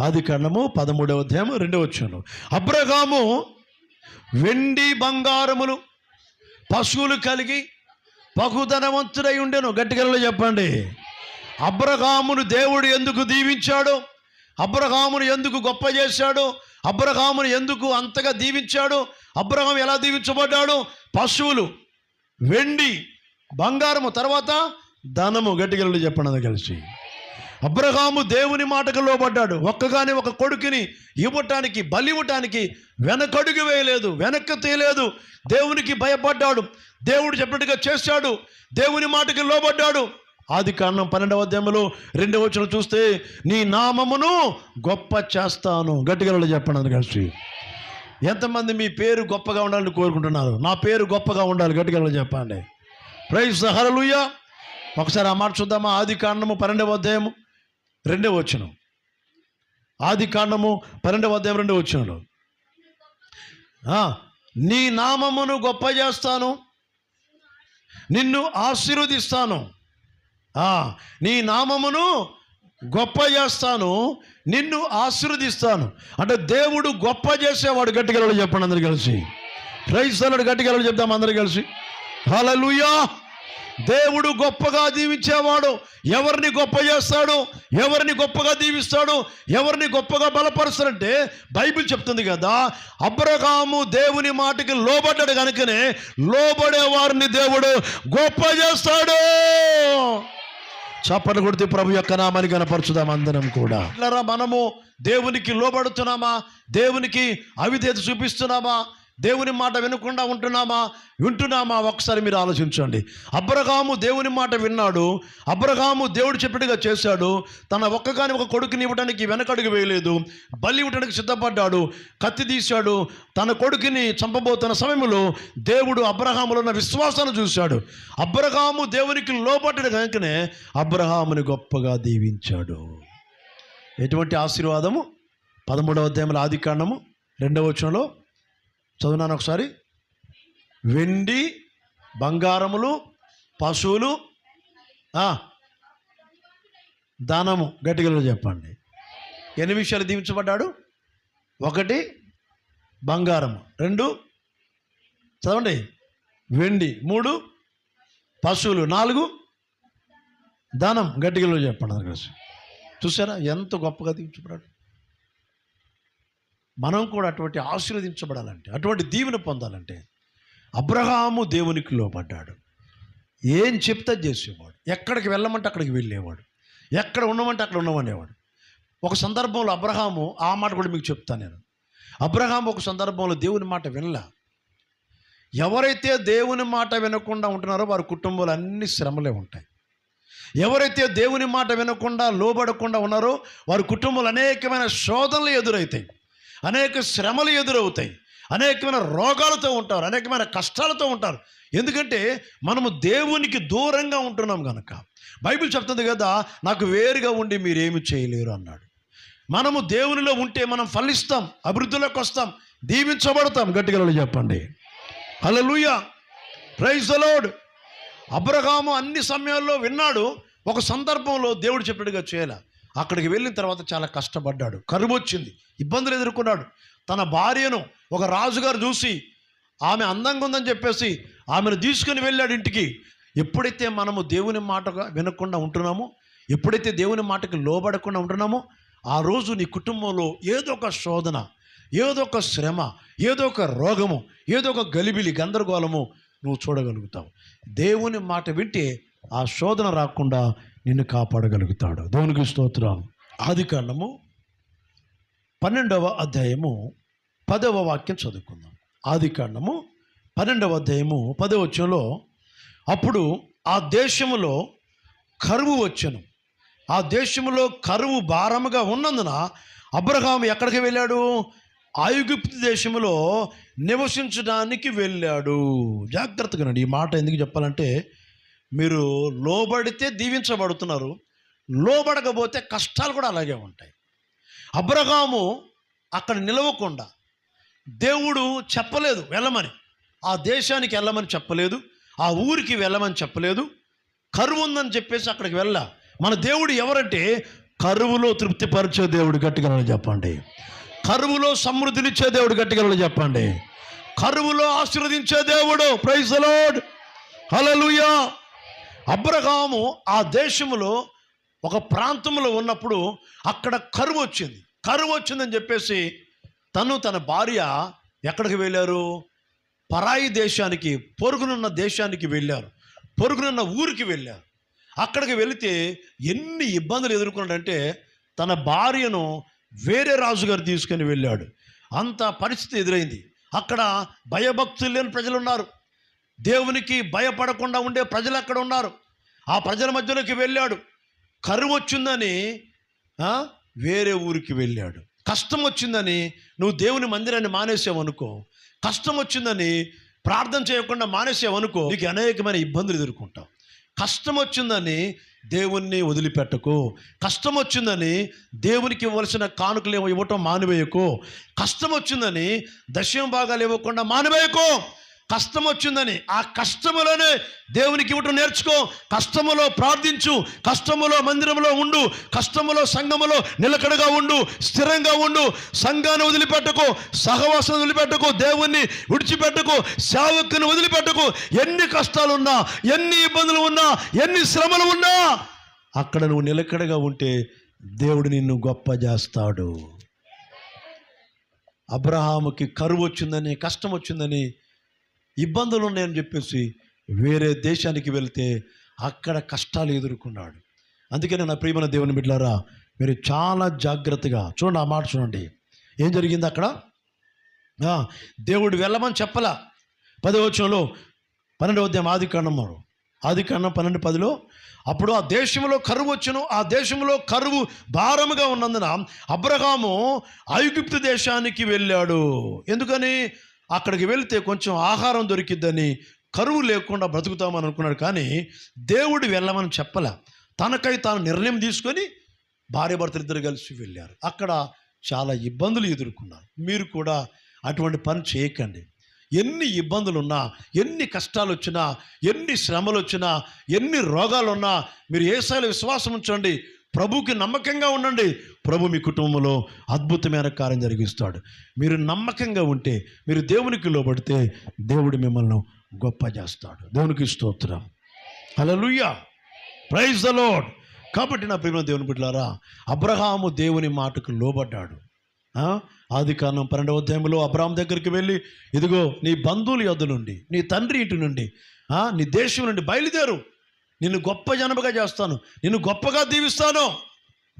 ఆది కాండము పదమూడవ అధ్యాయము రెండవ వచ్చాను అబ్రహాము వెండి బంగారములు పశువులు కలిగి బహుధనవంతుడై ఉండెను. గట్టిగలలో చెప్పండి? అబ్రహామును దేవుడు ఎందుకు దీవించాడు? అబ్రహామును ఎందుకు గొప్ప చేశాడు? అబ్రహామును ఎందుకు అంతగా దీవించాడు? అబ్రహాం ఎలా దీవించబడ్డాడు? పశువులు వెండి బంగారము తర్వాత ధనము. గట్టిగలలో చెప్పండి? కలిసి. అబ్రహాము దేవుని మాటకు లోబడ్డాడు. ఒక్కగాని ఒక కొడుకుని ఇవ్వటానికి బలి ఇవ్వటానికి వెనకడుగు వేయలేదు వెనక్కి తీయలేదు. దేవునికి భయపడ్డాడు. దేవుడు చెప్పినట్టుగా చేశాడు. దేవుని మాటకి లోబడ్డాడు. ఆది కారణం పన్నెండవ అధ్యాయంలో రెండవ వచ్చిన చూస్తే నీ నామమును గొప్ప చేస్తాను. గట్టిగా చెప్పండి కలిసి ఎంతమంది మీ పేరు గొప్పగా ఉండాలని కోరుకుంటున్నారు? నా పేరు గొప్పగా ఉండాలి గట్టిగా చెప్పండి. ప్రైజ్ సహరలుయ్యా ఒకసారి ఆ మాట చూద్దామా? ఆది కారణము పన్నెండవ అధ్యాయము. రెండవ వచ్చును ఆది కాండము పన్నెండవ అధ్యాయం రెండవ వచనంలో. నీ నామమును గొప్ప చేస్తాను నిన్ను ఆశీర్వదిస్తాను. నీ నామమును గొప్ప చేస్తాను నిన్ను ఆశీర్వదిస్తాను. అంటే దేవుడు గొప్ప చేసేవాడు గట్టిగలడు చెప్పండి అందరు కలిసి. ప్రైజ్ అన్నాడు గట్టిగలడు చెప్దాం అందరు కలిసి. హల్లెలూయా! దేవుడు గొప్పగా దీవించేవాడు. ఎవరిని గొప్ప చేస్తాడు? ఎవరిని గొప్పగా దీవిస్తాడు? ఎవరిని గొప్పగా బలపరుస్తాడంటే బైబిల్ చెప్తుంది కదా అబ్రహాము దేవుని మాటకి లోబడ్డాడు కనుకనే లోబడే వారిని దేవుడు గొప్ప చేస్తాడు. చప్పట్లు కొడితే ప్రభు యొక్క నామాన్ని కనపరచుదాం అందరం కూడా. మనము దేవునికి లోబడుతున్నామా? దేవునికి అవిధేత చూపిస్తున్నామా? దేవుని మాట వినకుండా ఉంటున్నామా? వింటున్నామా? ఒకసారి మీరు ఆలోచించండి. అబ్రహాము దేవుని మాట విన్నాడు. అబ్రహాము దేవుడు చెప్పినట్టుగా చేశాడు. తన ఒక్కగాని ఒక కొడుకుని ఇవ్వడానికి వెనకడుగు వేయలేదు. బలి ఇవ్వడానికి సిద్ధపడ్డాడు. కత్తి తీశాడు. తన కొడుకుని చంపబోతున్న సమయంలో దేవుడు అబ్రహాములో ఉన్న విశ్వాసాన్ని చూశాడు. అబ్రహాము దేవునికి లోబడ్డాడు కనుకనే అబ్రహాముని గొప్పగా దీవించాడు. ఎటువంటి ఆశీర్వాదము? పదమూడవ అధ్యాయంలో ఆది కాండము రెండవ వచనంలో చదువునాను ఒకసారి. వెండి బంగారములు పశువులు దానము గట్టిగలు చెప్పండి. ఎన్ని విషయాలు దీవించబడ్డాడు? ఒకటి బంగారము. రెండు చదవండి. వెండి మూడు పశువులు నాలుగు దానం గట్టిగలు చెప్పండి. చూసారా? ఎంత గొప్పగా దీవించబడ్డాడు. మనం కూడా అటువంటి ఆశీర్వదించబడాలంటే అటువంటి దీవెన పొందాలంటే అబ్రహాము దేవునికి లోపడ్డాడు ఏం చెప్తే చేసేవాడు. ఎక్కడికి వెళ్ళమంటే అక్కడికి వెళ్ళేవాడు. ఎక్కడ ఉండమంటే అక్కడ ఉండమనేవాడు. ఒక సందర్భంలో అబ్రహాము ఆ మాట కూడా మీకు చెప్తాను నేను. అబ్రహాము ఒక సందర్భంలో దేవుని మాట వినలా. ఎవరైతే దేవుని మాట వినకుండా ఉంటున్నారో వారి కుటుంబంలో అన్ని శ్రమలే ఉంటాయి. ఎవరైతే దేవుని మాట వినకుండా లోబడకుండా ఉన్నారో వారి కుటుంబంలో అనేకమైన శోధనలు ఎదురవుతాయి అనేక శ్రమలు ఎదురవుతాయి. అనేకమైన రోగాలతో ఉంటారు. అనేకమైన కష్టాలతో ఉంటారు. ఎందుకంటే మనము దేవునికి దూరంగా ఉంటున్నాం కనుక బైబిల్ చెప్తుంది కదా నాకు వేరుగా ఉండి మీరేమి చేయలేరు అన్నాడు. మనము దేవునిలో ఉంటే మనం ఫలిస్తాం అభివృద్ధిలోకి వస్తాం దీవించబడతాం. గట్టిగా చెప్పండి. హల్లెలూయా. ప్రైజ్ ద అబ్రహాము అన్ని సమయాల్లో విన్నాడు. ఒక సందర్భంలో దేవుడు చెప్పినట్టుగా చేయాల. అక్కడికి వెళ్ళిన తర్వాత చాలా కష్టపడ్డాడు. కరువు వచ్చింది ఇబ్బందులు ఎదుర్కొన్నాడు. తన భార్యను ఒక రాజుగారు చూసి ఆమె అందంగా ఉందని చెప్పేసి ఆమెను తీసుకుని వెళ్ళాడు ఇంటికి. ఎప్పుడైతే మనము దేవుని మాటగా వినకుండా ఉంటున్నామో ఎప్పుడైతే దేవుని మాటకి లోబడకుండా ఉంటున్నామో ఆ రోజు నీ కుటుంబంలో ఏదో ఒక శోధన ఏదో ఒక శ్రమ ఏదో ఒక రోగము ఏదో ఒక గలిబిలి గందరగోళము నువ్వు చూడగలుగుతావు. దేవుని మాట వింటే ఆ శోధన రాకుండా నిన్ను కాపాడగలుగుతాడు. దేవునికి స్తోత్రం. ఆది కాండము పన్నెండవ అధ్యాయము పదవ వాక్యం చదువుకుందాం. ఆది కాండము పన్నెండవ అధ్యాయము పదవచనంలో అప్పుడు ఆ దేశములో కరువు వచ్చను. ఆ దేశములో కరువు భారముగా ఉన్నందున అబ్రహాం ఎక్కడికి వెళ్ళాడు? ఆయుగుప్తి దేశంలో నివసించడానికి వెళ్ళాడు. జాగ్రత్తగా రండి. ఈ మాట ఎందుకు చెప్పాలంటే మీరు లోబడితే దీవించబడుతున్నారు లోబడకపోతే కష్టాలు కూడా అలాగే ఉంటాయి. అబ్రహాము అక్కడ నిలవకుండా దేవుడు చెప్పలేదు వెళ్ళమని. ఆ దేశానికి వెళ్ళమని చెప్పలేదు ఆ ఊరికి వెళ్ళమని చెప్పలేదు కరువు ఉందని చెప్పేసి అక్కడికి వెళ్ళా. మన దేవుడు ఎవరంటే కరువులో తృప్తిపరిచే దేవుడు గట్టిగలని చెప్పండి. కరువులో సమృద్ధినిచ్చే దేవుడు గట్టిగలని చెప్పండి. కరువులో ఆశీర్వదించే దేవుడు ప్రైజ్ లోడ్ హలలుయా అబ్రహాము ఆ దేశంలో ఒక ప్రాంతంలో ఉన్నప్పుడు అక్కడ కరువు వచ్చింది. కరువు వచ్చిందని చెప్పేసి తను తన భార్య ఎక్కడికి వెళ్ళారు? పరాయి దేశానికి పొరుగునున్న దేశానికి వెళ్ళారు. పొరుగునున్న ఊరికి వెళ్ళారు. అక్కడికి వెళితే ఎన్ని ఇబ్బందులు ఎదుర్కొన్నాడంటే తన భార్యను వేరే రాజుగారు తీసుకొని వెళ్ళాడు. అంత పరిస్థితి ఎదురైంది. అక్కడ భయభక్తులు లేని ప్రజలు ఉన్నారు. దేవునికి భయపడకుండా ఉండే ప్రజలు అక్కడ ఉన్నారు. ఆ ప్రజల మధ్యలోకి వెళ్ళాడు. కరువు వచ్చిందని వేరే ఊరికి వెళ్ళాడు. కష్టం వచ్చిందని నువ్వు దేవుని మందిరాన్ని మానేసావనుకో కష్టం వచ్చిందని ప్రార్థన చేయకుండా మానేసావనుకో నీకు అనేకమైన ఇబ్బందులు ఎదుర్కొంటావు. కష్టం వచ్చిందని దేవుణ్ణి వదిలిపెట్టకు. కష్టం వచ్చిందని దేవునికి ఇవ్వాల్సిన కానుకలు ఇవ్వటం మానివేయకు. కష్టం వచ్చిందని దశయం భాగాలు ఇవ్వకుండా మానివేయకు. కష్టం వచ్చిందని ఆ కష్టములోనే దేవునికి ఇవ్వటం నేర్చుకో. కష్టములో ప్రార్థించు. కష్టములో మందిరంలో ఉండు. కష్టములో సంఘములో నిలకడగా ఉండు. స్థిరంగా ఉండు. సంఘాన్ని వదిలిపెట్టకు. సహవాసం వదిలిపెట్టకు. దేవుణ్ణి విడిచిపెట్టకు. సేవకుని వదిలిపెట్టకు. ఎన్ని కష్టాలు ఉన్నా ఎన్ని ఇబ్బందులు ఉన్నా ఎన్ని శ్రమలు ఉన్నా అక్కడ నువ్వు నిలకడగా ఉంటే దేవుడు నిన్ను గొప్ప చేస్తాడు. అబ్రహాముకి కరువు వచ్చిందని కష్టం వచ్చిందని ఇబ్బందులు ఉన్నాయని చెప్పేసి వేరే దేశానికి వెళ్తే అక్కడ కష్టాలు ఎదుర్కొన్నాడు. అందుకనే నా ప్రియమైన దేవుని బిడ్డారా మీరు చాలా జాగ్రత్తగా చూడండి ఆ మాట చూడండి. ఏం జరిగింది అక్కడ? దేవుడు వెళ్ళమని చెప్పలా. పదవచనంలో పన్నెండవ ఉద్యమం ఆది కాండము ఆది కన్నం పన్నెండు పదిలో అప్పుడు ఆ దేశంలో కరువు వచ్చును ఆ దేశంలో కరువు భారముగా ఉన్నందున అబ్రహాము ఐగుప్తు దేశానికి వెళ్ళాడు. ఎందుకని? అక్కడికి వెళ్తే కొంచెం ఆహారం దొరికిద్దని కరువు లేకుండా బ్రతుకుతామని అనుకున్నాడు. కానీ దేవుడు వెళ్ళమని చెప్పలే. తనకై తాను నిర్ణయం తీసుకొని భార్య భర్తలు ఇద్దరు కలిసి వెళ్ళారు. అక్కడ చాలా ఇబ్బందులు ఎదుర్కొన్నారు. మీరు కూడా అటువంటి పని చేయకండి. ఎన్ని ఇబ్బందులు ఉన్నా ఎన్ని కష్టాలు వచ్చినా ఎన్ని శ్రమలు వచ్చినా ఎన్ని రోగాలున్నా మీరు మీరు ఏసాల విశ్వాసం ఉంచండి. ప్రభుకి నమ్మకంగా ఉండండి. ప్రభు మీ కుటుంబంలో అద్భుతమైన కార్యం జరిగిస్తాడు. మీరు నమ్మకంగా ఉంటే మీరు దేవునికి లోబడితే దేవుడు మిమ్మల్ని గొప్ప చేస్తాడు. దేవునికి స్తోత్రం. హల్లెలూయా. ప్రైజ్ ద లోడ్ కాబట్టి నా ప్రేమ దేవుని బిడ్డలారా అబ్రహాము దేవుని మాటకు లోబడ్డాడు. ఆది కారణం పన్నెండవ అధ్యాయంలో అబ్రహం దగ్గరికి వెళ్ళి ఇదిగో నీ బంధువుల యొద్ద నుండి నీ తండ్రి ఇంటి నుండి నీ దేశం నుండి బయలుదేరు. నిన్ను గొప్ప జనముగా చేస్తాను. నిన్ను గొప్పగా దీవిస్తాను.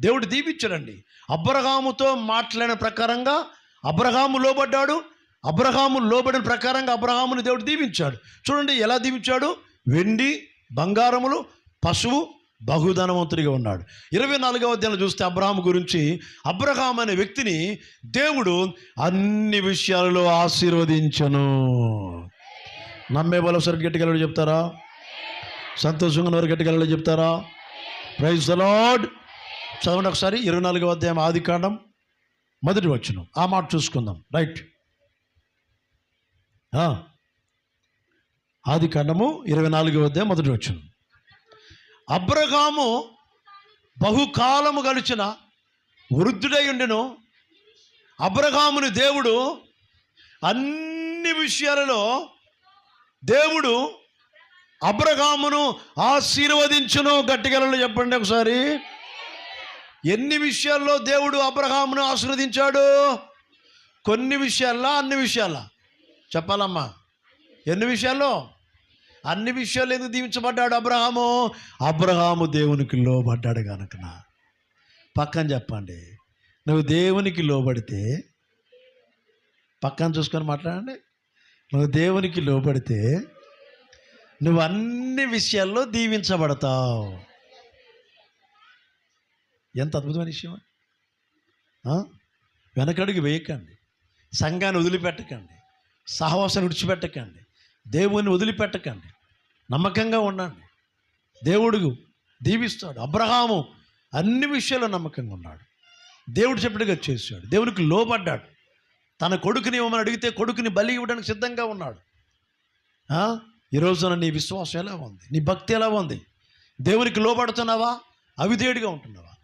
దేవుడు దీవించడండి. అబ్రహాముతో మాట్లాడిన ప్రకారంగా అబ్రహాము లోబడ్డాడు. అబ్రహాము లోబడిన ప్రకారంగా అబ్రహాముని దేవుడు దీవించాడు. చూడండి ఎలా దీవించాడు? వెండి బంగారములు పశువు బహుధనవంతుడిగా ఉన్నాడు. ఇరవై నాలుగవ అధ్యాయంలో చూస్తే అబ్రహాం గురించి అబ్రహాం అనే వ్యక్తిని దేవుడు అన్ని విషయాలలో ఆశీర్వదించను. నమ్మే బలసరి సరి గట్టిగా చెప్తారా? సంతోషంగా ఉన్నవారు గట్టిగా చెప్తారా? ప్రైజ్ ద లార్డ్ చదవండి ఒకసారి ఇరవై నాలుగో అధ్యాయం ఆది కాండం. మొదటి వచ్చును ఆ మాట చూసుకుందాం. రైట్ ఆది కాండము ఇరవై నాలుగో అధ్యాయం మొదటి వచ్చును అబ్రహాము బహుకాలము గడిచిన వృద్ధుడై ఉండెను. అబ్రహాముని దేవుడు అన్ని విషయాలలో దేవుడు అబ్రహామును ఆశీర్వదించును. గట్టిగలలో చెప్పండి ఒకసారి. ఎన్ని విషయాల్లో దేవుడు అబ్రహామును ఆశీర్వదించాడు? కొన్ని విషయాల్లో అన్ని విషయాల్లో? చెప్పాలమ్మా. ఎన్ని విషయాల్లో? అన్ని విషయాలు ఎందుకు దీవించబడ్డాడు అబ్రహాము? అబ్రహాము దేవునికి లోబడ్డాడు కనుక పక్కన చెప్పండి. నువ్వు దేవునికి లోబడితే పక్కన చూసుకొని మాట్లాడండి. నువ్వు దేవునికి లోబడితే నువ్వు అన్ని విషయాల్లో దీవించబడతావు. ఎంత అద్భుతమైన విషయం వెనకడుగు వేయకండి. సంఘాన్ని వదిలిపెట్టకండి. సహవాసాన్ని విడిచిపెట్టకండి. దేవుని వదిలిపెట్టకండి. నమ్మకంగా ఉండండి. దేవుడు దీవిస్తాడు. అబ్రహాము అన్ని విషయాల్లో నమ్మకంగా ఉన్నాడు. దేవుడు చెప్పినట్టుగా చేశాడు. దేవునికి లోబడ్డాడు. తన కొడుకుని ఇవ్వమని అడిగితే కొడుకుని బలి ఇవ్వడానికి సిద్ధంగా ఉన్నాడు. ఈ రోజున నీ విశ్వాసం ఎలా ఉంది? నీ భక్తి ఎలా ఉంది? దేవునికి లోబడుతున్నావా? అవిధేయుడిగా ఉంటున్నావా?